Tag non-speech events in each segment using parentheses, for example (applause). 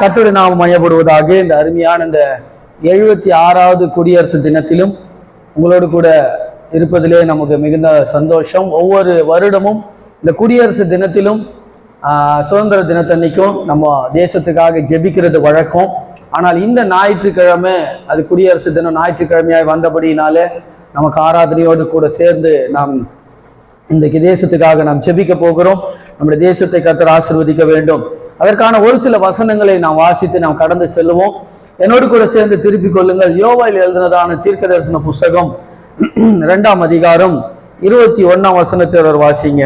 கட்டுரை நாம் மையப்படுவதாக இந்த அருமையான இந்த எழுபத்தி ஆறாவது குடியரசு தினத்திலும் உங்களோடு கூட இருப்பதிலே நமக்கு மிகுந்த சந்தோஷம். ஒவ்வொரு வருடமும் இந்த குடியரசு தினத்திலும் சுதந்திர தினத்தன்னைக்கும் நம்ம தேசத்துக்காக ஜெபிக்கிறது வழக்கம். ஆனால் இந்த ஞாயிற்றுக்கிழமை அது குடியரசு தினம் ஞாயிற்றுக்கிழமையாய் வந்தபடினாலே நமக்கு ஆராதனையோடு கூட சேர்ந்து நாம் இன்றைக்கு தேசத்துக்காக நாம் செபிக்க போகிறோம். நம்முடைய தேசத்தை கத்தர் ஆசிர்வதிக்க வேண்டும். அதற்கான ஒரு சில வசனங்களை நாம் வாசித்து நாம் கடந்து செல்லுவோம். என்னோடு கூட சேர்ந்து திருப்பிக் கொள்ளுங்கள். யோவாயில் எழுதினதான தீர்க்க தரிசன புஸ்தகம் இரண்டாம் அதிகாரம் இருபத்தி ஒன்னாம் வசனத்தை ஒரு வாசிங்க.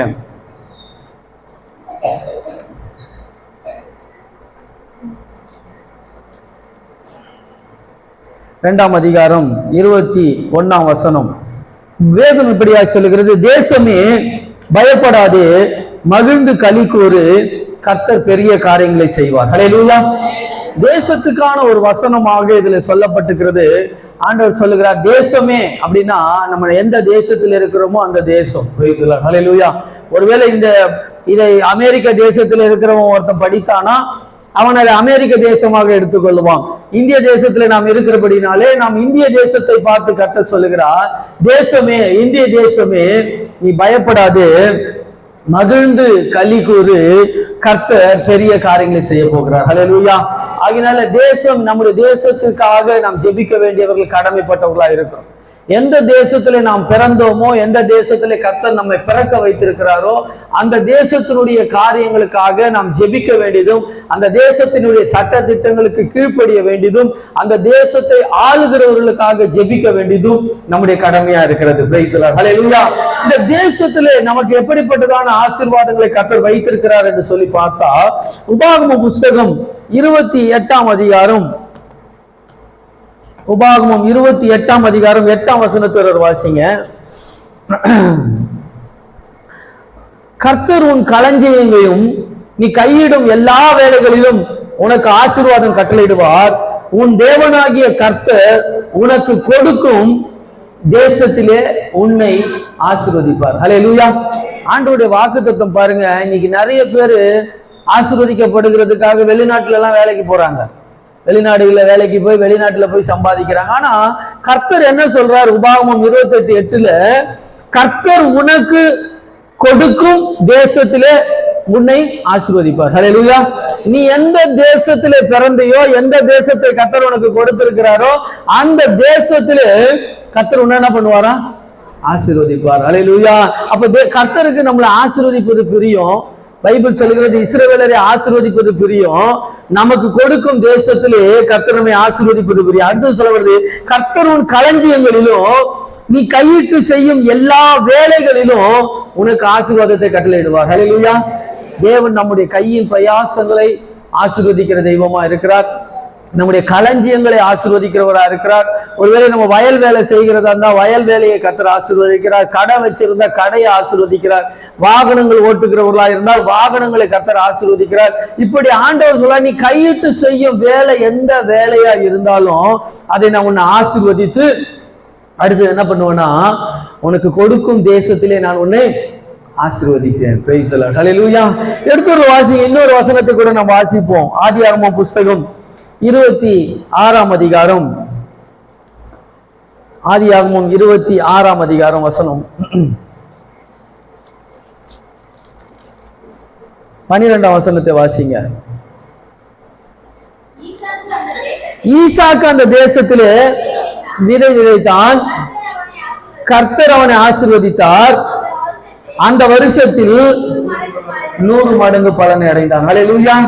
இரண்டாம் அதிகாரம் இருபத்தி ஒன்னாம் வசனம். வேதம் இப்படியாக சொல்லுகிறது தேசமே பயப்படாது மகிழ்ந்து கலி கூறு கத்தர் பெரிய காரியங்களை செய்வார். ஹalleluya தேசத்துக்கான ஒரு வசனமாக இதுல சொல்லப்பட்டிருக்கிறது. ஆண்டவர் சொல்லுகிறார் தேசமே அப்படின்னா நம்ம எந்த தேசத்தில் இருக்கிறோமோ அந்த தேசம். ஹalleluya ஒருவேளை இந்த இதை அமெரிக்க தேசத்தில் இருக்கிறவன் ஒருத்தன் படித்தானா அவன் அதை அமெரிக்க தேசமாக எடுத்துக்கொள்வான். இந்திய தேசத்துல நாம் இருக்கிறபடினாலே நாம் இந்திய தேசத்தை பார்த்து கத்த சொல்லுகிறார் தேசமே இந்திய தேசமே நீ பயப்படாது மகிழ்ந்து களி கூறு கர்த்தர் பெரிய காரியங்களை செய்ய போகிறார். ஹலலூயா ஆகினால தேசம் நம்முடைய தேசத்துக்காக நாம் ஜெபிக்க வேண்டியவர்கள் கடமைப்பட்டவர்களா இருக்கிறோம். எந்த தேசத்துல நாம் பிறந்தோமோ எந்த தேசத்துல கத்தர் நம்மை பிறக்க வைத்திருக்கிறாரோ அந்த தேசத்தினுடைய காரியங்களுக்காக நாம் ஜெபிக்க வேண்டியதும் அந்த தேசத்தினுடைய சட்ட திட்டங்களுக்கு கீழ்ப்படிய வேண்டியதும் அந்த தேசத்தை ஆளுகிறவர்களுக்காக ஜெபிக்க வேண்டியதும் நம்முடைய கடமையா இருக்கிறது. இந்த தேசத்துல நமக்கு எப்படிப்பட்டதான ஆசீர்வாதங்களை கத்தர் வைத்திருக்கிறார் என்று சொல்லி பார்த்தா உபாகம புஸ்தகம் இருபத்தி எட்டாம் அதிகாரம் உபாகமம் இருபத்தி எட்டாம் அதிகாரம் எட்டாம் வசனத்தினர் வாசிங்க. கர்த்தர் உன் களஞ்சியங்களையும் நீ கையிடும் எல்லா வேலைகளிலும் உனக்கு ஆசீர்வாதம் கட்டளையிடுவார். உன் தேவனாகிய கர்த்தர் உனக்கு கொடுக்கும் தேசத்திலே உன்னை ஆசிர்வதிப்பார். ஹலே லூயா ஆண்டோடைய வாக்கு வாக்குத்தத்தம் பாருங்க. இன்னைக்கு நிறைய பேர் ஆசிர்வதிக்கப்படுகிறதுக்காக வெளிநாட்டுல எல்லாம் வேலைக்கு போறாங்க. வெளிநாடுகளில் வேலைக்கு போய் வெளிநாட்டில் போய் சம்பாதிக்கிறாங்க. ஆனா கர்த்தர் என்ன சொல்றார்? உபாகமம் இருபத்தெட்டு எட்டுல கர்த்தர் உனக்கு கொடுக்கும் தேசத்திலே உன்னை ஆசீர்வதிப்பார். ஹலெலுயா நீ எந்த தேசத்திலே பிறந்தையோ எந்த தேசத்தை கர்த்தர் உனக்கு கொடுத்திருக்கிறாரோ அந்த தேசத்திலே கர்த்தர் உன்னை என்ன பண்ணுவாரா? ஆசீர்வதிப்பார். ஹalleluya அப்ப கர்த்தருக்கு நம்மளை ஆசீர்வதிப்பது பிரியம். பைபிள் சொல்லுகிறது இஸ்ரவேலரை ஆசீர்வதிப்பது பிரியம். நமக்கு கொடுக்கும் தேசத்திலே கர்த்தர் நம்மை ஆசீர்வதிப்பது பிரியம். அடுத்து சொல்ல கர்த்தர் உன் களஞ்சியங்களிலும் நீ கையிட்டு செய்யும் எல்லா வேலைகளிலும் உனக்கு ஆசீர்வாதத்தை கட்டளையிடுவார். ஹalleluya தேவன் நம்முடைய கையின் பிரயாசங்களை ஆசீர்வதிக்கிற தெய்வமா இருக்கிறார். நம்முடைய களஞ்சியங்களை ஆசிர்வதிக்கிறவராக இருக்கிறார். ஒருவேளை நம்ம வயல் வேலை செய்கிறதா இருந்தால் வயல் வேலையை கத்திர ஆசிர்வதிக்கிறார். கடை வச்சிருந்தா கடையை ஆசிர்வதிக்கிறார். வாகனங்கள் ஓட்டுகிறவர்களா இருந்தால் வாகனங்களை கத்தர் ஆசிர்வதிக்கிறார். இப்படி ஆண்டவர் சொல்ல நீ கையிட்டு செய்யும் வேலை எந்த வேலையா இருந்தாலும் அதை நான் உன்னை ஆசிர்வதித்து அடுத்து என்ன பண்ணுவேன்னா உனக்கு கொடுக்கும் தேசத்திலே நான் உன்னை ஆசிர்வதிப்பேன். பிரைஸ் எல்லாம் எடுத்து ஒரு வாசி இன்னொரு வசனத்தை கூட நம்ம வாசிப்போம். ஆதியாகமம் புஸ்தகம் இருபத்தி ஆறாம் அதிகாரம். ஆதியாகமம் இருபத்தி ஆறாம் அதிகாரம் வசனம். பன்னிரெண்டாம் வசனத்தை வாசிங்க. ஈசாக்கு அந்த தேசத்திலே விதை விதைத்தான். கர்த்தர் அவனை ஆசிர்வதித்தார். அந்த வருஷத்தில் நூறு மடங்கு பலனை அடைந்தான். அலையா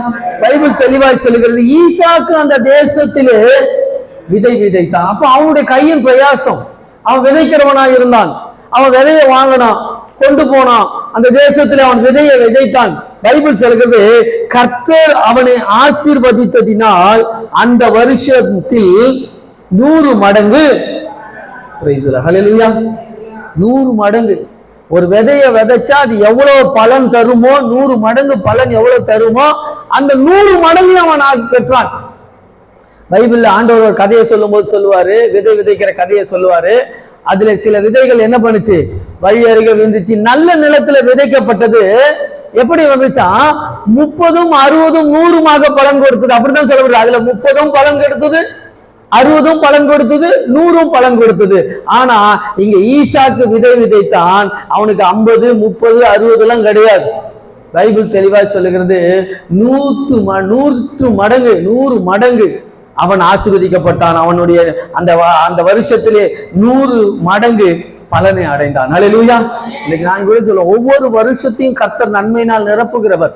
பைபிள் தெளிவாய் சொல்லுகிறது. ஈசாக்கு அந்த தேசத்திலே விதை விதைத்தான். அப்ப அவனுடைய கையின் பிரயாசம். அவன் விதைக்கிறவனா இருந்தான். அவன் விதையை வாங்கினான் கொண்டு போனான். அந்த தேசத்தில் அவன் விதையை விதைத்தான். பைபிள் சொல்கிறது கர்த்தர் அவனை ஆசீர்வதித்ததினால் அந்த வருஷத்தில் நூறு மடங்கு. நூறு மடங்கு. ஒரு விதைய விதைச்சா அது எவ்வளவு பலன் தருமோ? நூறு மடங்கு பலன் எவ்வளவு தருமோ? அந்த நூறு மடங்கு அவன் பெற்றான். பைபிள்ல ஆண்டவர் ஒரு கதையை சொல்லும்போது சொல்லுவாரு விதை விதைக்கிற கதையை சொல்லுவாரு. அதுல சில விதைகள் என்ன பண்ணுச்சு? வழி அருகே விழுந்துச்சு. நல்ல நிலத்துல விதைக்கப்பட்டது. எப்படி வந்துச்சா? முப்பதும் அறுபதும் நூறுமாக பலன் கொடுத்தது. அப்படிதான் சொல்லப்படுது. அதுல முப்பதும் பலன் கொடுத்தது அறுபதும் பலன் கொடுத்தது நூறும் பலன் கொடுத்தது. ஆனா இங்க ஈசாக்கு விதை விதைத்தான். அவனுக்கு ஐம்பது முப்பது அறுபது எல்லாம் கிடையாது. பைபிள் தெளிவா சொல்லுகிறது நூற்று ம நூற்று மடங்கு நூறு மடங்கு அவன் ஆசீர்வதிக்கப்பட்டான். அவனுடைய அந்த அந்த வருஷத்திலே நூறு மடங்கு பலனை அடைந்தான். ஹalleluya இன்னைக்கு நான் கூட சொல்லுவோம் ஒவ்வொரு வருஷத்தையும் கர்த்தர் நன்மையினால் நிரப்புகிறவர்.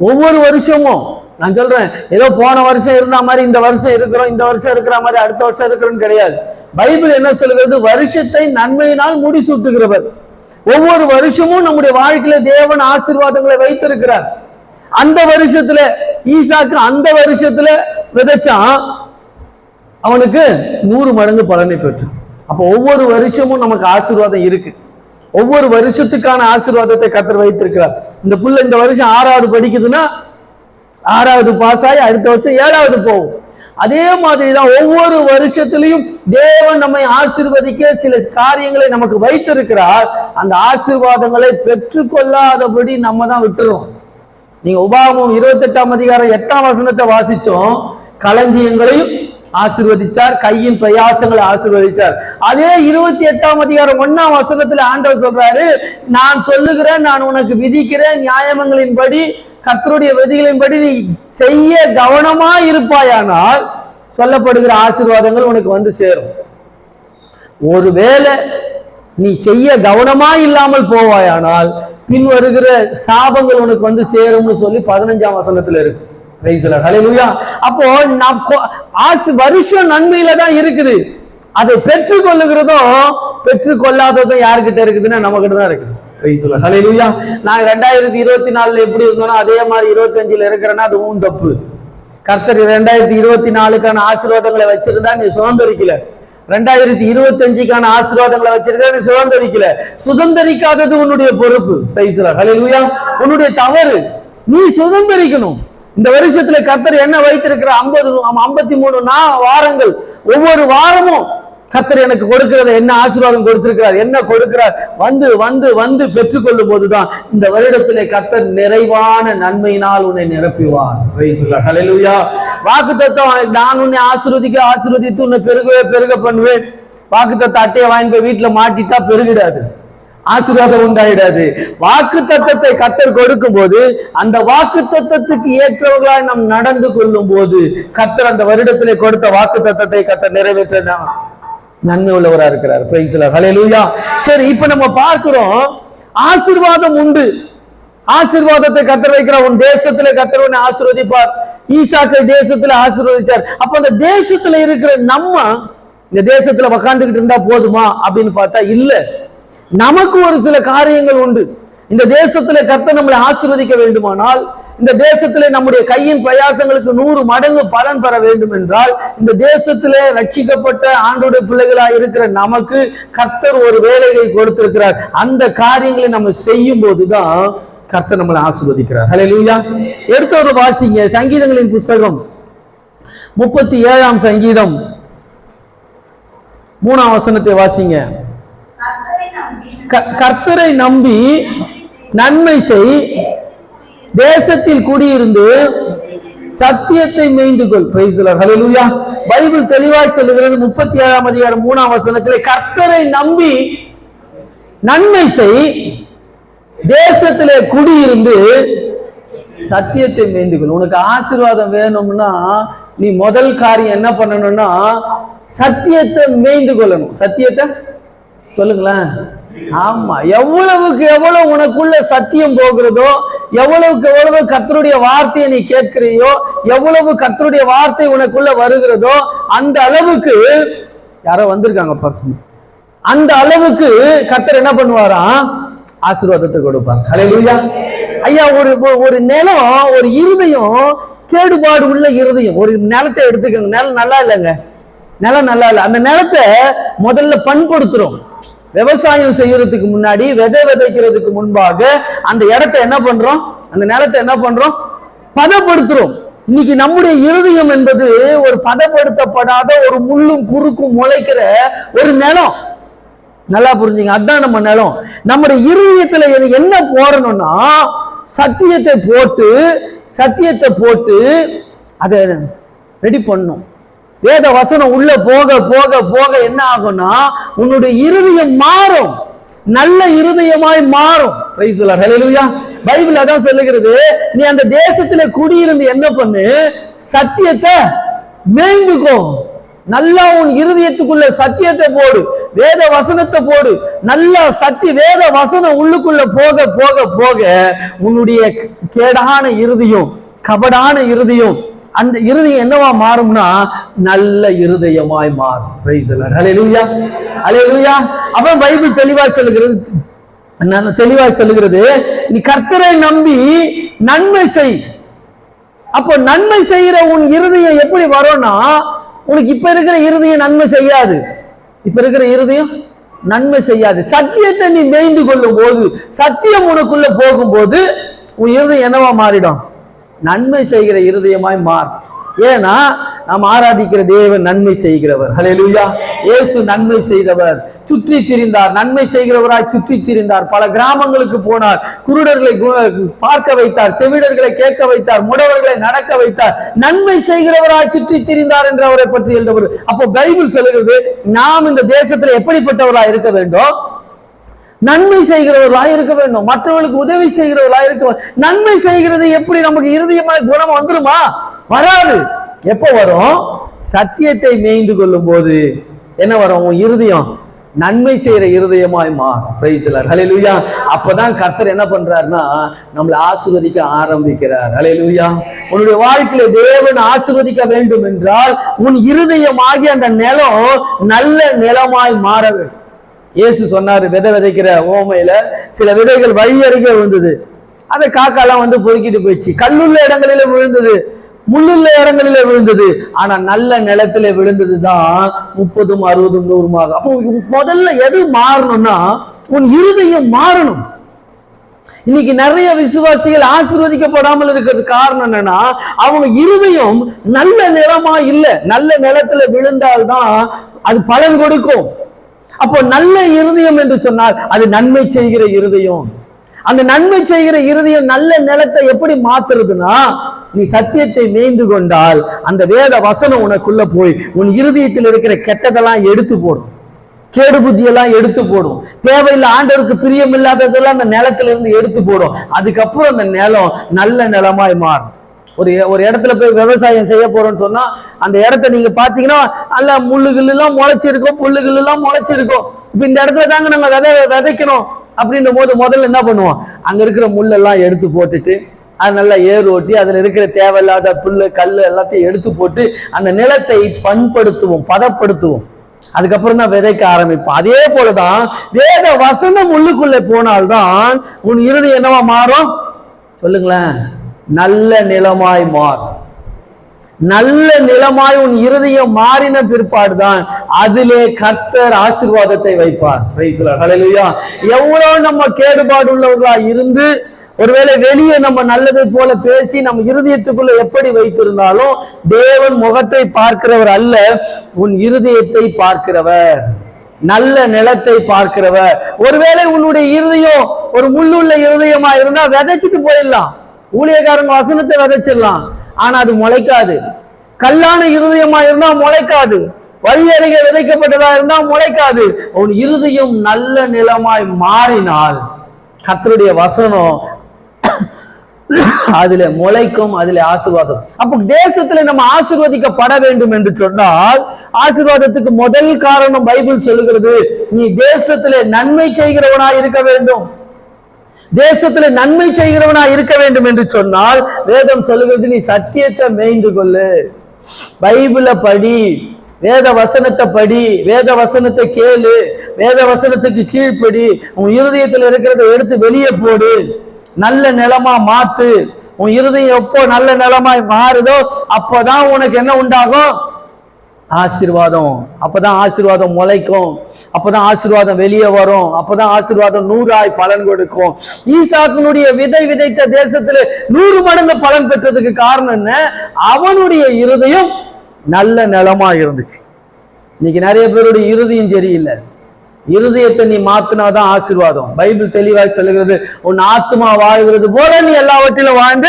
ஒவ்வொரு வருஷமும் நான் சொல்றேன் ஏதோ போன வருஷம் இருந்த மாதிரி இந்த வருஷம் இருக்கிறோம் இந்த வருஷம் இருக்கிற மாதிரி அடுத்த வருஷம் இருக்கிறோம் கிடையாது. பைபிள் என்ன சொல்கிறது வருஷத்தை நன்மையினால் முடிசூட்டுகிறவர். ஒவ்வொரு வருஷமும் நம்முடைய வாழ்க்கையில தேவன் ஆசீர்வாதங்களை வைத்திருக்கிறார். அந்த வருஷத்துல ஈசாக்கு அந்த வருஷத்துல விதைச்சான் அவனுக்கு நூறு மடங்கு பலனை பெற்று. அப்போ ஒவ்வொரு வருஷமும் நமக்கு ஆசீர்வாதம் இருக்கு. ஒவ்வொரு வருஷத்துக்கான ஆசீர்வாதத்தை கத்தர் வைத்திருக்கிறார். இந்த புள்ள இந்த வருஷம் ஆறாவது படிக்குதுன்னா ஆறாவது பாஸ் ஆகி அடுத்த வருஷம் ஏழாவது போகும். அதே மாதிரி தான் ஒவ்வொரு வருஷத்திலையும் தேவன் நம்மை ஆசிர்வதிக்க சில காரியங்களை நமக்கு வைத்திருக்கிறார். அந்த ஆசீர்வாதங்களை பெற்றுக்கொள்ளாதபடி நம்ம தான் விட்டுறோம். நீங்க உபாகமம் இருபத்தெட்டாம் அதிகாரம் எட்டாம் வசனத்தை வாசிச்சோம். களஞ்சியங்களையும் ஆசிர்வதிச்சார் கையின் பிரயாசங்களை ஆசிர்வதிச்சார். அதே இருபத்தி எட்டாம் அதிகாரம் ஒன்னாம் வசனத்துல ஆண்டவர் சொல்றாரு நான் சொல்லுகிறேன் நான் உனக்கு விதிக்கிறேன் நியாயமங்களின்படி கத்தருடைய விதிகளின்படி நீ செய்ய கவனமா இருப்பாயானால் சொல்லப்படுகிற ஆசீர்வாதங்கள் உனக்கு வந்து சேரும். ஒருவேளை நீ செய்ய கவனமா இல்லாமல் போவாயானால் பின் வருகிற சாபங்கள் உனக்கு வந்து சேரும்னு சொல்லி பதினஞ்சாம் வசனத்துல இருக்கு. அப்போ நாம் வருஷம் நன்மையில தான் இருக்குது. அதை பெற்றுக்கொள்ளுகிறதும் பெற்றுக்கொள்ளாததும் யாருக்கிட்ட இருக்குதுன்னா நம்ம கிட்ட தான் இருக்குது. Praise நான் ரெண்டாயிரத்தி இருபத்தி நாலுல எப்படி இருந்தோனோ அதே மாதிரி இருபத்தி அஞ்சுல இருக்கிறேன்னா அது உன் தப்பு. கர்த்தர் ரெண்டாயிரத்தி இருபத்தி நாலுக்கான ஆசீர்வாதங்களை வச்சிருந்தா நீ சுதந்திரிக்கல. ரெண்டாயிரத்தி இருபத்தி அஞ்சுக்கான ஆசீர்வாதங்களை வச்சிருந்தா நீ சுதந்திரிக்கல. சுதந்திரிக்காதது உன்னுடைய பொறுப்பு. தைசுலா ஹalleluya உன்னுடைய தவறு. நீ சுதந்திரிக்கணும். இந்த வருஷத்துல கர்த்தர் என்ன வைத்திருக்கிற ஐம்பது ஐம்பத்தி மூணு நா வாரங்கள். ஒவ்வொரு வாரமும் கத்தர் எனக்கு கொடுக்கிறத என்ன ஆசீர்வாதம் கொடுத்திருக்கிறார்? என்ன கொடுக்கிறார்? வந்து வந்து வந்து பெற்றுக்கொள்ளும் போதுதான் இந்த வருடத்திலே கத்தர் நிறைவான நன்மையினால் உன்னை நிரப்பிவார். வாக்கு தத்துவம் வாக்குத்தத்தம் நான் உன்னை ஆசீர்வதிக்க ஆசீர்வதித்து உன்னை பெருகவே பெருக பண்ணுவேன். வாக்குத்தத்த அட்டையை வாங்கி போய் வீட்டுல மாட்டிட்டா பெருகிடாது. ஆசீர்வாதம் உண்டாயிடாது. வாக்கு தத்தத்தை கத்தர் கொடுக்கும் போது அந்த வாக்கு தத்தத்துக்கு ஏற்றவர்களாய் நாம் நடந்து கொள்ளும் போது கத்தர் அந்த வருடத்திலே கொடுத்த வாக்கு தத்தத்தை கத்தர் நிறைவேற்ற நன்மை உள்ளவரா இருக்கிறார். Praise the சரி இப்ப நம்ம பார்க்கிறோம் ஆசிர்வாதம் உண்டு. ஆசீர்வாதத்தை கத்தர் வைக்கிற உன் தேசத்துல கத்தர் உன்னை ஆசிர்வதிப்பார். ஈசாக்கை தேசத்துல ஆசிர்வதிச்சார். அப்ப அந்த தேசத்துல இருக்கிற நம்ம இந்த தேசத்துல உக்காந்துக்கிட்டு இருந்தா போதுமா அப்படின்னு பார்த்தா இல்ல. நமக்கு ஒரு சில காரியங்கள் உண்டு. இந்த தேசத்துல கர்த்தர் நம்மளை ஆசிர்வதிக்க வேண்டுமானால் இந்த தேசத்திலே நம்முடைய கையின் பிரயாசங்களுக்கு நூறு மடங்கு பலன் பெற வேண்டும் என்றால் இந்த தேசத்திலே ரட்சிக்கப்பட்ட ஆண்டோட பிள்ளைகளாக இருக்கிற நமக்கு கர்த்தர் ஒரு வேலையை கொடுத்திருக்கிறார். அந்த காரியங்களை நம்ம செய்யும் போதுதான் கர்த்தர் நம்மளை ஆசீர்வதிக்கிறார். ஹalleluya எடுத்த ஒரு வாசிங்க சங்கீதங்களின் புஸ்தகம். முப்பத்தி ஏழாம் சங்கீதம். மூணாம் வசனத்தை வாசிங்க. கர்த்தரை நம்பி நன்மை செய் தேசத்தில் குடியிருந்து சத்தியத்தை மெய்ந்து கொள் Praise பைபிள் தெளிவாய் சொல்லுகிறது. முப்பத்தி ஏழாம் அதிகாரம் மூணாம் வசனத்திலே கர்த்தரை நம்பி நன்மை செய். தேசத்திலே குடியிருந்து சத்தியத்தை மேய்ந்து கொள் உனக்கு ஆசீர்வாதம் வேணும்னா நீ முதல் காரியம் என்ன பண்ணணும்னா சத்தியத்தை மேய்ந்து கொள்ளணும் சத்தியத்தை? சொல்லுங்களேன். ஆமா. எவ்வளவுக்கு எவ்வளவு உனக்குள்ள சத்தியம் போகிறதோ எவ்வளவுக்கு எவ்வளவு கத்தருடைய வார்த்தையை நீ கேட்கிறியோ எவ்வளவு கத்தருடைய வார்த்தை உனக்குள்ள வருகிறதோ அந்த அளவுக்கு யாரோ வந்திருக்காங்க பர்சன் அந்த அளவுக்கு கத்தர் என்ன பண்ணுவாராம் ஆசீர்வாதத்தை கொடுப்பாங்க ஹalleluya ஐயா ஒரு ஒரு- ஒரு நிலம் ஒரு இருதயம் கேடுபாடு உள்ள இருதயம். ஒரு நிலத்தை எடுத்துக்கோங்க. நிலம் நல்லா இல்லைங்க. நிலம் நல்லா இல்லை. அந்த நிலத்தை முதல்ல பண்படுத்துறோம். விவசாயம் செய்யறதுக்கு முன்னாடி விதை விதைக்கிறதுக்கு முன்பாக அந்த இடத்தை என்ன பண்றோம்? அந்த நிலத்தை என்ன பண்றோம்? பதப்படுத்துறோம். இன்னைக்கு நம்முடைய இருதயம் என்பது ஒரு பதப்படுத்தப்படாத ஒரு முள்ளும் குறுக்கும் முளைக்கிற ஒரு நிலம். நல்லா புரிஞ்சுங்க. அதுதான் நம்ம நிலம். நம்முடைய இருதயத்துல எனக்கு என்ன போடணும்னா சத்தியத்தை போட்டு சத்தியத்தை போட்டு அதை ரெடி பண்ணும் வேத வசனம் உள்ள போக போக போக என்ன ஆகும்னா உன்னுடைய இருதயம் மாறும். நல்ல இருதயமாய் மாறும். பைபிள் அதான் சொல்லுகிறது நீ அந்த தேசத்துல குடியிருந்து என்ன பண்ணு? சத்தியத்தை மேய்ந்துக்கோ. நல்லா உன் இருதயத்துக்குள்ள சத்தியத்தை போடு. வேத வசனத்தை போடு. நல்லா சக்தி வேத வசனம் உள்ளுக்குள்ள போக போக போக உன்னுடைய கேடான இருதயம் கபடான இருதயம் அந்த இருதயம் என்னவா மாறும்னா நல்ல இருதயமாய் மாறும் Praise the Lord. Hallelujah. Hallelujah. Bible தெளிவா சொல்லுகிறது நான் தெளிவா சொல்லுகிறது நீ கர்த்தரை நம்பி நன்மை செய் அப்போ நன்மை செய்கிற உன் இருதயம் எப்படி வரும்னா உனக்கு இப்ப இருக்கிற இருதயம் நன்மை செய்யாது இப்ப இருக்கிற இருதயம் நன்மை செய்யாது சத்தியத்தை நீ மேய்ந்து கொள்ளும் போது சத்தியம் உனக்குள்ள போகும்போது உன் இருதயம் என்னவா மாறிடும் நன்மை செய்கிற இருதயமாய் மாறும். ஏன்னா நாம் ஆராதிக்கிற தேவன் நன்மை செய்கிறவர். ஹalleluya. இயேசு நன்மை செய்தவர். சுற்றி திரிந்தார். நன்மை செய்கிறவராய் சுற்றி திரிந்தார். பல கிராமங்களுக்கு போனார். குருடர்களை பார்க்க வைத்தார். செவிடர்களை கேட்க வைத்தார். முடவர்களை நடக்க வைத்தார். நன்மை செய்கிறவராய் சுற்றி திரிந்தார் என்று அவரை பற்றி எழுந்தவர் அப்போ பைபிள் சொல்லுகிறது நாம் இந்த தேசத்துல எப்படிப்பட்டவராய் இருக்க வேண்டும்? நன்மை செய்கிறவர்களாக இருக்க வேண்டும். மற்றவர்களுக்கு உதவி செய்கிறவர்களாக இருக்க நன்மை செய்கிறது எப்படி? நமக்கு இருதயமாய் குணம் வந்துருமா? வராது. எப்போ வரும்? சத்தியத்தை மேய்ந்து கொள்ளும் போது என்ன வரும்? உன் இருதயம் நன்மை செய்யற இருதயமாய் மாறும். ஹலெலுயா அப்பதான் கர்த்தர் என்ன பண்றாருன்னா நம்மளை ஆசீர்வதிக்க ஆரம்பிக்கிறார். ஹலெலுயா உன்னுடைய வாழ்க்கையில தேவன் ஆசிர்வதிக்க வேண்டும் என்றால் உன் இருதயமாகி அந்த நிலம் நல்ல நிலமாய் மாற வேண்டும். இயேசு சொன்னார் விதை விதைக்கிற ஓமையில சில விதைகள் வழி அருகே விழுந்தது. அந்த காக்காலாம் வந்து பொறுக்கிட்டு போயிடுச்சு. கல்லுள்ள இடங்களில விழுந்தது. முள்ளுள்ள இடங்களில விழுந்தது. ஆனா நல்ல நிலத்துல விழுந்தது தான் முப்பதும் அறுபதும் நூறுமாக அப்போ முதல்ல எது மாறணும்னா உன் இருதயம் மாறணும். இன்னைக்கு நிறைய விசுவாசிகள் ஆசீர்வதிக்கப்படாமல் இருக்கிறது காரணம் என்னன்னா அவங்க இருதயம் நல்ல நிலமா இல்லை. நல்ல நிலத்துல விழுந்தால்தான் அது பலன் கொடுக்கும். அப்போ நல்ல இருதயம் என்று சொன்னால் அது நன்மை செய்கிற இருதயம். அந்த நன்மை செய்கிற இருதயம் நல்ல நிலத்தை எப்படி மாத்துறதுன்னா நீ சத்தியத்தை மேய்ந்து கொண்டால் அந்த வேத வசனம் உனக்குள்ள போய் உன் இருதயத்தில் இருக்கிற கெட்டதெல்லாம் எடுத்து போடும். கேடு புத்தியெல்லாம் எடுத்து போடும். தேவையில்லை ஆண்டவருக்கு பிரியம் இல்லாததெல்லாம் அந்த நிலத்துல இருந்து எடுத்து போடும். அதுக்கப்புறம் அந்த நிலம் நல்ல நிலமாய் மாறும். ஒரு ஒரு இடத்துல போய் விவசாயம் செய்ய போறோம்னு சொன்னா அந்த இடத்த நீங்க பாத்தீங்கன்னா நல்லா முள்ளுகள் எல்லாம் முளைச்சிருக்கும் புல்லுகள் எல்லாம் முளைச்சிருக்கும். இப்ப இந்த இடத்துல தாங்க நம்ம விதை விதைக்கணும் அப்படின்னும் போது முதல்ல என்ன பண்ணுவோம்? அங்க இருக்கிற முள்ளெல்லாம் எடுத்து போட்டுட்டு அது நல்லா ஏர் ஓட்டி அதில் இருக்கிற தேவையில்லாத புல்லு கல் எல்லாத்தையும் எடுத்து போட்டு அந்த நிலத்தை பண்படுத்துவோம் பதப்படுத்துவோம். அதுக்கப்புறம் தான் விதைக்க ஆரம்பிப்போம். அதே போலதான் வேத வசனம் உள்ளுக்குள்ளே போனால்தான் உன் இறுதி என்னவா மாறும்? சொல்லுங்களேன். நல்ல நிலமாய் மாறும். நல்ல நிலமாய் உன் இருதயம் மாறின பிற்பாடுதான் அதிலே கர்த்தர் ஆசிர்வாதத்தை வைப்பார். எவ்வளவு நம்ம கேடுபாடு உள்ளவர்களா இருந்து ஒருவேளை வெளியே நம்ம நல்லதை போல பேசி நம்ம இருதயத்துக்குள்ள எப்படி வைத்திருந்தாலும் தேவன் முகத்தை பார்க்கிறவர் அல்ல உன் இருதயத்தை பார்க்கிறவர். நல்ல நிலத்தை பார்க்கிறவர். ஒருவேளை உன்னுடைய இருதயம் ஒரு முள்ளுள்ள இருதயமா இருந்தா விதைச்சிட்டு போயிடலாம். ஊழியக்காரங்க வசனத்தை விதைச்சிடலாம். ஆனா அது முளைக்காது. கல்லான இருதயமா இருந்தா முளைக்காது. வழி விதைக்கப்பட்டதா இருந்தா முளைக்காது. உன் இருதயம் நல்ல நிலமாய் மாறினால் கத்தருடைய வசனம் அதுல முளைக்கும் அதுல ஆசிர்வாதம். அப்போ தேசத்துல நம்ம ஆசிர்வதிக்கப்பட வேண்டும் என்று சொன்னால் ஆசிர்வாதத்துக்கு முதல் காரணம் பைபிள் சொல்லுகிறது நீ தேசத்துல நன்மை செய்கிறவனா இருக்க வேண்டும். தேசத்துல நன்மை செய்கிறவனா இருக்க வேண்டும் என்று சொன்னால் வேதம் சொல்லுகிறது நீ சத்தியத்தை மேய்ந்து கொள்ளு. பைபிள படி வேத வசனத்தை படி வேத வசனத்தை கேளு. வேத வசனத்துக்கு கீழ்ப்படி உன் இருதயத்தில் இருக்கிறத எடுத்து வெளியே போடு. நல்ல நிலமா மாத்து. உன் இருதயம் எப்போ நல்ல நிலமாய் மாறுதோ அப்போதான் உனக்கு என்ன உண்டாகும்? ஆசீர்வாதம். அப்பதான் ஆசீர்வாதம் முளைக்கும். அப்பதான் ஆசீர்வாதம் வெளியே வரும். அப்பதான் ஆசீர்வாதம் நூறாய் பலன் கொடுக்கும். ஈசாக்கனுடைய விதை விதைத்த தேசத்துல நூறு மடங்கு பலன் பெற்றதுக்கு காரணம் என்ன? அவனுடைய இருதயம் நல்ல நிலமா இருந்துச்சு. இன்னைக்கு நிறைய பேருடைய இருதயம் சரியில்லை. இருதயத்தை நீ மாத்தினாதான் ஆசீர்வாதம். பைபிள் தெளிவாய் சொல்லுகிறது உன் ஆத்மா வாழ்கிறது போல நீ எல்லாவற்றிலும் வாழ்ந்து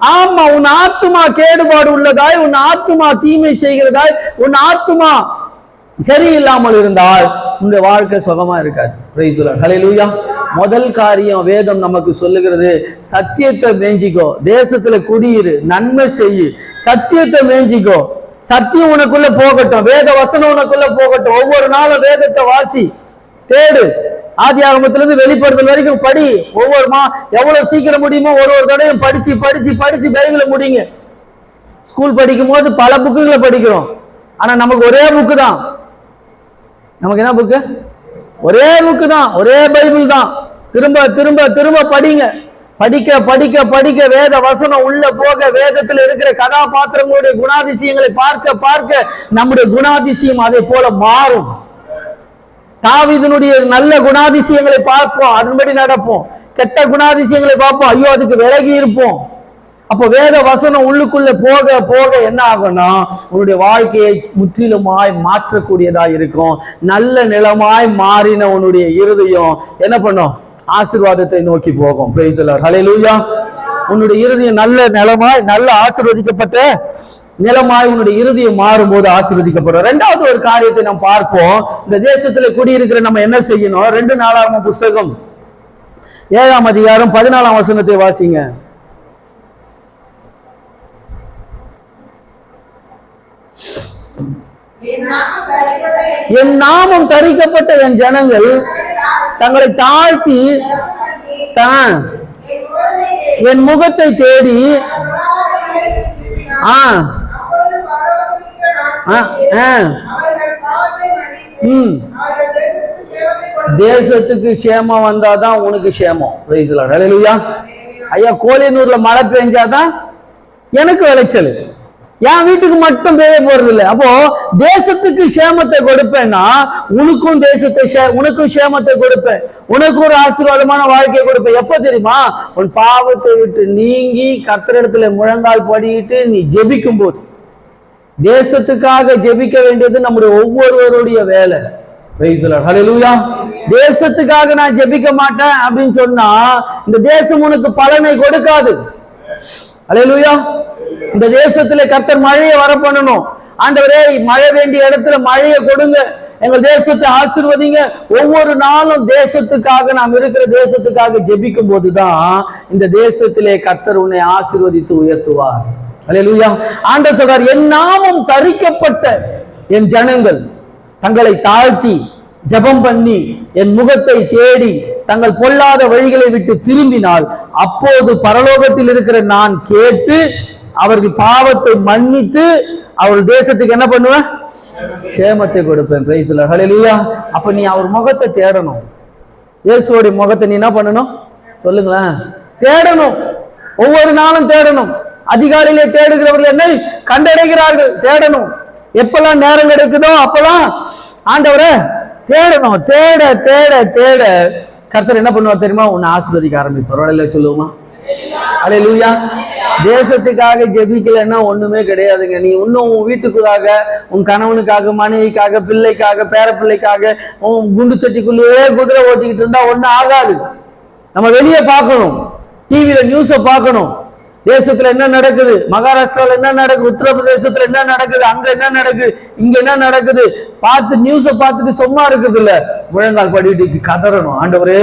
ஆமா உன் ஆத்துமா கேடுபாடு உள்ளதாய் உன் ஆத்துமா தீமை செய்கிறதாய் உன் ஆத்துமா சரியில்லாமல் இருந்தால் உங்க வாழ்க்கை சுகமா இருக்காது. Praise the முதல் காரியம் வேதம் நமக்கு சொல்லுகிறது சத்தியத்தை மேஞ்சிக்கோ. தேசத்துல குடியிரு நன்மை செய்யு. சத்தியத்தை மேஞ்சிக்கோ. சத்தியம் உனக்குள்ள போகட்டும். வேத வசனம் உனக்குள்ள போகட்டும். ஒவ்வொரு நாளும் வேதத்தை வாசி தேடு. ஆதி ஆகமத்திலிருந்து வெளிப்படுத்தல் வரைக்கும் படி. ஒவ்வொரு மா எவ்வளவு சீக்கிரம் முடியுமோ ஒரு ஒரு தடவையும் படிச்சு படிச்சு படிச்சு பைபிள முடியுங்க ஸ்கூல் படிக்கும் போது பல புக்குகளை படிக்கிறோம். ஆனா நமக்கு ஒரே புக்கு தான். நமக்கு என்ன புக்கு ஒரே புக்கு தான். ஒரே பைபிள் தான். திரும்ப திரும்ப திரும்ப படிங்க. படிக்க படிக்க படிக்க வேத வசனம் உள்ள போக வேதத்தில் இருக்கிற கதாபாத்திரங்களுடைய குணாதிசயங்களை பார்க்க பார்க்க நம்முடைய குணாதிசயம் அதே போல மாறும். தாவிதனுடைய நல்ல குணாதிசயங்களை பார்ப்போம். அதன்படி நடப்போம். கெட்ட குணாதிசயங்களை பார்ப்போம். ஐயோ அதுக்கு விலகி இருப்போம். அப்போ வேத வசனம் உள்ளுக்குள்ள போக போக என்ன ஆகும்னா உன்னுடைய வாழ்க்கையை முற்றிலுமாய் மாற்றக்கூடியதா இருக்கும். நல்ல நிலமாய் மாறின உன்னுடைய இருதயம் என்ன பண்ணும்? ஆசீர்வாதத்தை நோக்கி போகும். Praise the Lord. உன்னுடைய இருதயம் நல்ல நிலமாய் நல்ல ஆசிர்வதிக்கப்பட்ட நிலமாய் உன்னுடைய இருதயம் மாறும்போது ஆசீர்வதிக்கப்படும் ரெண்டாவது ஒரு காரியத்தை நாம் பார்ப்போம். இந்த தேசத்துல குடியிருக்கிற நம்ம என்ன செய்யணும்? ரெண்டு நாளாகம புஸ்தகம். ஏழாம் அதிகாரம் பதினாலாம் வசனத்தை வாசிங்க. என் நாமம் தரிக்கப்பட்ட என் ஜனங்கள் தங்களை தாழ்த்தி தான் என் முகத்தை தேடி ஆ ம். தேசத்துக்கு சேமம் வந்தாதான் உனக்கு சேமம். Praise ஐயா கோலியனூர்ல மழை பெஞ்சாதான் எனக்கு விளைச்சல். என் வீட்டுக்கு மட்டும் பெய்ய போறது இல்லை அப்போ தேசத்துக்கு சேமத்தை கொடுப்பேன்னா உனக்கும் தேசத்தை சே- உனக்கும் சேமத்தை கொடுப்பேன். உனக்கு ஒரு ஆசீர்வாதமான வாழ்க்கையை கொடுப்பேன். எப்ப தெரியுமா? உன் பாவத்தை விட்டு நீங்கி கத்திரிடத்துல முழங்கால் படியிட்டு நீ ஜெபிக்கும் போது தேசத்துக்காக ஜெபிக்க வேண்டியது நம்முடைய ஒவ்வொருவருடைய வேலை. ஹலெலுயா தேசத்துக்காக நான் ஜெபிக்க மாட்டேன் அப்படின்னு சொன்னா இந்த தேசம் உனக்கு பலனை கொடுக்காது. Hallelujah. இந்த தேசத்துல கர்த்தர் மழையை வர பண்ணணும். ஆண்டவரே மழை வேண்டிய இடத்துல மழையை கொடுங்க. எங்கள் தேசத்தை ஆசிர்வதிங்க. ஒவ்வொரு நாளும் தேசத்துக்காக நாம் இருக்கிற தேசத்துக்காக ஜெபிக்கும் போதுதான் இந்த தேசத்திலே கர்த்தர் உன்னை ஆசிர்வதித்து உயர்த்துவார். அலையலூயா ஆண்டவர் சொல்றார் என் நாமம் தரிக்கப்பட்ட என் ஜனங்கள் தங்களை தாழ்த்தி ஜெபம் பண்ணி என் முகத்தை தேடி தங்கள் பொல்லாத வழிகளை விட்டு திரும்பினால் அப்போது பரலோகத்தில் இருக்கிற நான் கேட்டு அவர்கள் பாவத்தை மன்னித்து அவர்கள் தேசத்துக்கு என்ன பண்ணுவேன்? சேமத்தை கொடுப்பேன். பிரைஸ்ல ஹalleluya அப்ப நீ அவர் முகத்தை தேடணும். இயேசுவோடைய முகத்தை நீ என்ன பண்ணணும்? சொல்லுங்களேன். தேடணும். ஒவ்வொரு நாளும் தேடணும். அதிகாலையிலே தேடுகிறவர்கள் என்னை கண்டடைகிறார்கள். தேடணும். எப்பெல்லாம் நேரம் கிடைக்குதோ அப்பெல்லாம் ஆண்டவரை தேடணும். தேட தேட தேட. கர்த்தர் என்ன பண்ணுவார் தெரியுமா? உன்னை ஆசீர்வதிக்க ஆரம்பிப்பார். இல்லை சொல்லுவோமா? லூயா தேசத்துக்காக ஜெபிக்கலைன்னா ஒண்ணுமே கிடையாதுங்க. நீ இன்னும் உன் வீட்டுக்குள்ளாக உன் கணவனுக்காக மனைவிக்காக பிள்ளைக்காக பேர பிள்ளைக்காக உன் குண்டு சட்டிக்குள்ளேயே குதிரை ஓட்டிக்கிட்டு இருந்தா ஒன்றும் ஆகாது. நம்ம வெளியே பார்க்கணும். டிவியில நியூஸை பார்க்கணும். தேசத்துல என்ன நடக்குது? மகாராஷ்டிரால என்ன நடக்குது? உத்தரப்பிரதேசத்துல என்ன நடக்குது? அங்க என்ன நடக்குது? இங்க என்ன நடக்குது? பார்த்து நியூஸை பார்த்துட்டு சும்மா இருக்குது இல்ல முழங்கால் படிட்டு கதறணும். ஆண்டவரே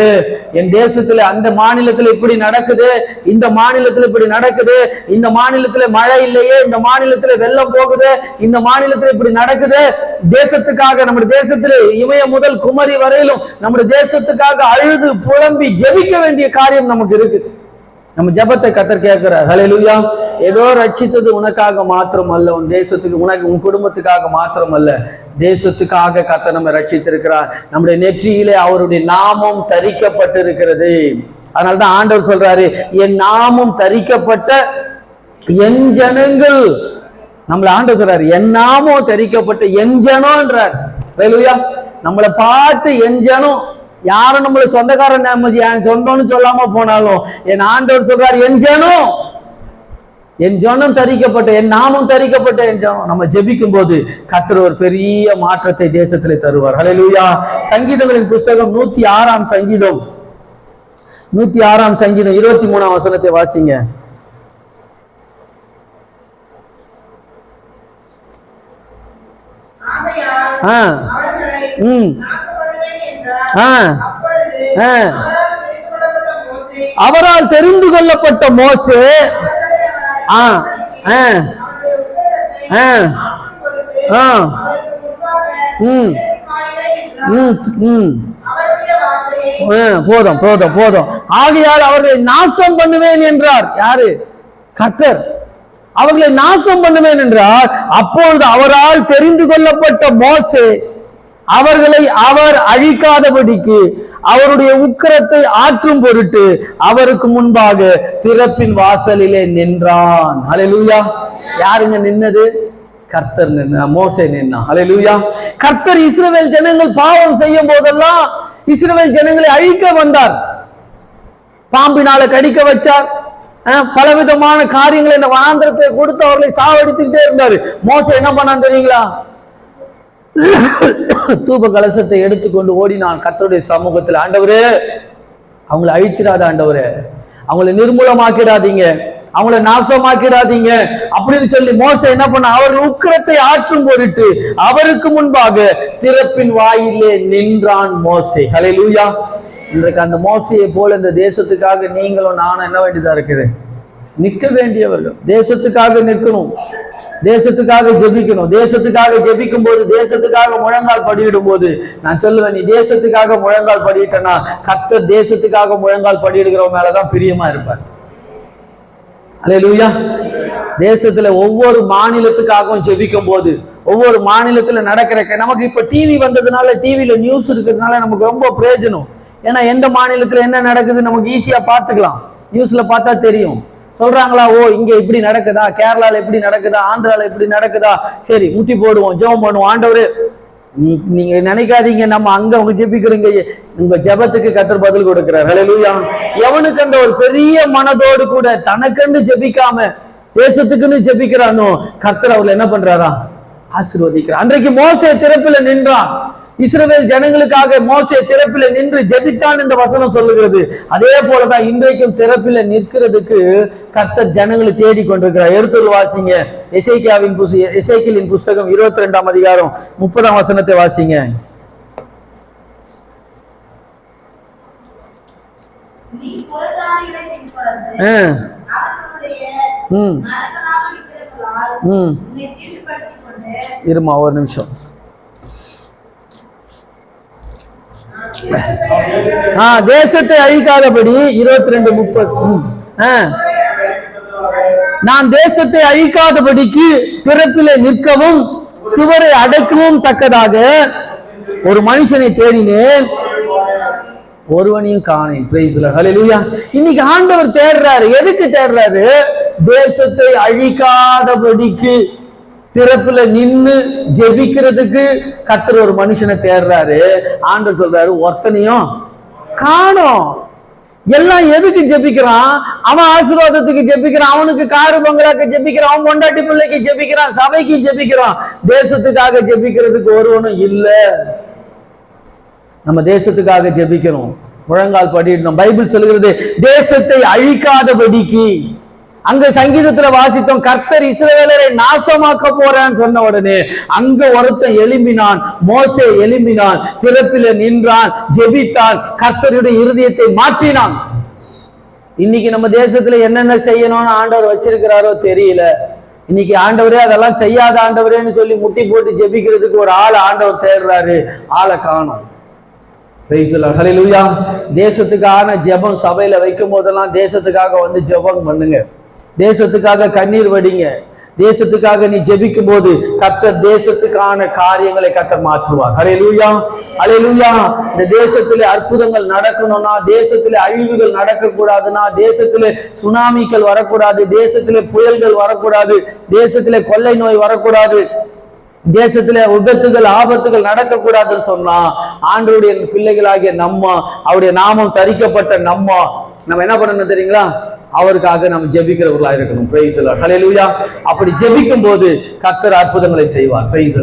என் தேசத்துல அந்த மாநிலத்துல இப்படி நடக்குது. இந்த மாநிலத்துல இப்படி நடக்குது. இந்த மாநிலத்துல மழை இல்லையே. இந்த மாநிலத்துல வெள்ளம் போகுது. இந்த மாநிலத்துல இப்படி நடக்குது. தேசத்துக்காக நம்ம தேசத்துல இமய முதல் குமரி வரையிலும் நம்ம தேசத்துக்காக அழுது புலம்பி ஜெபிக்க வேண்டிய காரியம் நமக்கு இருக்குது. நம்ம ஜெபத்தை கத்தர் கேட்கிறார். ஹalleluya. ஏதோ ரட்சித்தது உனக்காக மாத்திரம் அல்ல உன் தேசத்துக்கு உனக்கு உன் குடும்பத்துக்காக மாத்திரம் அல்ல தேசத்துக்காக கத்த நம்ம ரட்சித்திருக்கிறார். நம்முடைய நெற்றியிலே அவருடைய நாமம் தரிக்கப்பட்டிருக்கிறது. அதனால தான் ஆண்டவர் சொல்றாரு என் நாமம் தரிக்கப்பட்ட என் ஜனங்கள். நம்மள ஆண்டவர் சொல்றாரு என் நாமம் தரிக்கப்பட்ட என் ஜனம்ன்றார். நம்மளை பார்த்து என் ஜனம் யாரும் நம்மள சொந்தக்காரன் என் சொந்தம்னு சொல்லாம போனாலும் என் ஆண்டவர் சொல்றாரு என் ஜனம் என் ஜனம் தரிக்கப்பட்ட என் நாமம் தரிக்கப்பட்ட என் ஜனம். நம்ம ஜெபிக்கும் போது கர்த்தர் ஒரு பெரிய மாற்றத்தை தேசத்திலே தருவார். ஹalleluya சங்கீதங்களின் புஸ்தகம் நூத்தி ஆறாம் சங்கீதம். நூத்தி ஆறாம் சங்கீதம் இருபத்தி மூணாம் வசனத்தை வாசிங்க. ஆ. ம். அவரால் தெரிந்து கொள்ளப்பட்ட மோசு அவரால் தெரிந்து கொள்ளப்பட்ட போதும் போதும் போதும். ஆகையால் அவர்களை நாசம் பண்ணுவேன் என்றார். யாரு? கர்த்தர். அவர்களை நாசம் பண்ணுவேன் என்றார். அப்பொழுது அவரால் தெரிந்து கொள்ளப்பட்ட மோசே அவர்களை அவர் அழிக்காதபடிக்கு அவருடைய உக்கிரத்தை ஆற்றும் பொருட்டு அவருக்கு முன்பாக திறப்பின் வாசலிலே நின்றான். அலையலூயா யாருங்க நின்னது? கர்த்தர் நின்னா மோசை நின்னா. அலையலூயா கர்த்தர் இஸ்ரவேல் ஜனங்கள் பாவம் செய்யும் போதெல்லாம் இஸ்ரவேல் ஜனங்களை அழிக்க வந்தார். பாம்பினால கடிக்க வச்சார். பலவிதமான காரியங்களை இந்த வனாந்திரத்தை கொடுத்து அவர்களை சாவடித்துக்கிட்டே இருந்தாரு. மோசம் என்ன பண்ணான் தெரியுங்களா? (coughs) தூப கலசத்தை எடுத்துக்கொண்டு ஓடினான் கத்தருடைய சமூகத்தில். ஆண்டவரே அவங்கள அழிச்சிடாத ஆண்டவரே. அவங்கள நிர்மூலமாக்கிடாதீங்க. அவங்கள நாசமாக்கிடாதீங்க. அப்படின்னு சொல்லி மோச என்ன பண்ண? அவர் உக்கிரத்தை ஆற்றும் பொருட்டு அவருக்கு முன்பாக திறப்பின் வாயிலே நின்றான் மோசே. லூயா இன்றைக்கு அந்த மோசையை போல இந்த தேசத்துக்காக நீங்களும் நானும் என்ன வேண்டியதா இருக்குது நிற்க வேண்டியவர்கள். தேசத்துக்காக நிற்கணும். தேசத்துக்காக ஜெபிக்கணும். தேசத்துக்காக ஜெபிக்கும் போது தேசத்துக்காக முழங்கால் படியிடும் போது நான் சொல்லுவேன் நீ தேசத்துக்காக முழங்கால் படியிட்டனா கத்த தேசத்துக்காக முழங்கால் படியிடுகிறவன் மேலதான் பிரியமா இருப்பார். அல்லேலூயா தேசத்துல ஒவ்வொரு மாநிலத்துக்காகவும் ஜெபிக்கும் போது ஒவ்வொரு மாநிலத்துல நடக்கிற நமக்கு இப்ப டிவி வந்ததுனால டிவியில நியூஸ் இருக்கிறதுனால நமக்கு ரொம்ப பிரயோஜனம். ஏன்னா எந்த மாநிலத்துல என்ன நடக்குது நமக்கு ஈஸியா பார்த்துக்கலாம். நியூஸ்ல பார்த்தா தெரியும். சொல்றாங்களா ஓ இங்க இப்படி நடக்குதா? கேரளால இப்படி நடக்குதா? ஆந்திரால இப்படி நடக்குதா? சரி முட்டி போடுவோம் ஜெபம் பண்ணுவோம் ஆண்டவர். நீங்க நினைக்காதீங்க நம்ம அங்க அவங்க ஜெபிக்கிறீங்க. உங்க ஜெபத்துக்கு கத்தர் பதில் கொடுக்கிறார். ஹலலூயா எவனுக்கு அந்த ஒரு பெரிய மனதோடு கூட தனக்குன்னு ஜெபிக்காம தேசத்துக்குன்னு ஜெபிக்கிறானோ கர்த்தர் அவர் என்ன பண்றாரா? ஆசீர்வதிக்கிறார். அன்றைக்கு மோச திறப்புல நின்றான். இஸ்ரவேல் ஜனங்களுக்காக மோசே திறப்பில நின்று ஜெபித்தான் என்ற வசனம் சொல்லுகிறது. அதே போலதான் இன்றைக்கும் திறப்பில நிற்கிறதுக்கு கர்த்தர் ஜனங்களை தேடி கொண்டிருக்கிறார் எடுத்து வாசிங்க. எசேக்கியாவின் புஸ் எசேக்கியலின் புஸ்தகம் இருபத்தி ரெண்டாம் அதிகாரம் முப்பதாம் வசனத்தை வாசிங்க. நீ புறஜாதிகளை பின்தொடர்ந்து ஆ, அவர்களுடைய ம் நரகலாக விக்கிரங்களால் ம் உன்னை தீட்டுப்படுத்திக் கொண்டு இருமா ஒரு நிமிஷம் ஆ தேசத்தை அழிக்காதபடி இருபத்தி ரெண்டு முப்பது நான் தேசத்தை அழிக்காதபடிக்கு திறப்பிலே நிற்கவும் சுவரை அடக்கவும் தக்கதாக ஒரு மனுஷனை தேடினேன். ஒருவனையும் காணேன். இன்னைக்கு ஆண்டவர் தேடுறாரு. எதுக்கு தேடுறாரு? தேசத்தை அழிக்காதபடிக்கு திறப்புல நின்று ஜெபிக்கிறதுக்கு கத்துற ஒரு மனுஷனை தேடுறாரு. ஆண்டு சொல்றாரு ஒருத்தனையும் காணும். எல்லாம் எதுக்கு ஜெபிக்கிறான்? அவன் ஆசீர்வாதத்துக்கு ஜெபிக்கிறான் அவனுக்கு காரு பங்களாக்கு ஜெபிக்கிறான் அவன் பொண்டாட்டி பிள்ளைக்கு ஜெபிக்கிறான் சபைக்கு ஜெபிக்கிறான். தேசத்துக்காக ஜெபிக்கிறதுக்கு ஒருவனும் இல்லை. நம்ம தேசத்துக்காக ஜெபிக்கிறோம். முழங்கால் படிடணும். பைபிள் சொல்லுகிறது தேசத்தை அழிக்காதபடிக்கு அங்க சங்கீதத்துல வாசித்தோம் கர்த்தர் இஸ்ரவேலரை நாசமாக்க போறேன்னு சொன்ன உடனே அங்க ஒருத்தன் எழும்பினான். மோசே எழும்பினான். திறப்பில நின்றான் ஜெபித்தான். கர்த்தருடைய இருதயத்தை மாற்றினான். இன்னைக்கு நம்ம தேசத்துல என்னென்ன செய்யணும்னு ஆண்டவர் வச்சிருக்கிறாரோ தெரியல. இன்னைக்கு ஆண்டவரே அதெல்லாம் செய்யாத ஆண்டவரேன்னு சொல்லி முட்டி போட்டு ஜெபிக்கிறதுக்கு ஒரு ஆள் ஆண்டவர் தேடுறாரு. ஆளை காணும். தேசத்துக்கான ஜெபம் சபையில வைக்கும் போதெல்லாம் தேசத்துக்காக வந்து ஜெபம் பண்ணுங்க. தேசத்துக்காக கண்ணீர் வடிங்க. தேசத்துக்காக நீ ஜெபிக்கும் போது கர்த்தர் தேசத்துக்கான காரியங்களை கர்த்தர் மாற்றுவார். ஹalleluya ஹalleluya இந்த தேசத்திலே அற்புதங்கள் நடக்கணும்னா தேசத்திலே அழிவுகள் நடக்கக்கூடாதுன்னா தேசத்திலே சுனாமிகள் வரக்கூடாது தேசத்திலே புயல்கள் வரக்கூடாது தேசத்திலே கொள்ளை நோய் வரக்கூடாது தேசத்துல விபத்துகள் ஆபத்துகள் நடக்கக்கூடாதுன்னு சொன்னா ஆண்டோடைய பிள்ளைகளாகிய நம்ம அவருடைய நாமம் தரிக்கப்பட்ட நம்ம நம்ம என்ன பண்ணணும் தெரியுங்களா? அவருக்காக நம்ம ஜெபிக்கிறவர்களா இருக்கணும். பிரைஸ் அப்படி ஜெபிக்கும் போது கத்தர் அற்புதங்களை செய்வார். பிரைஸ்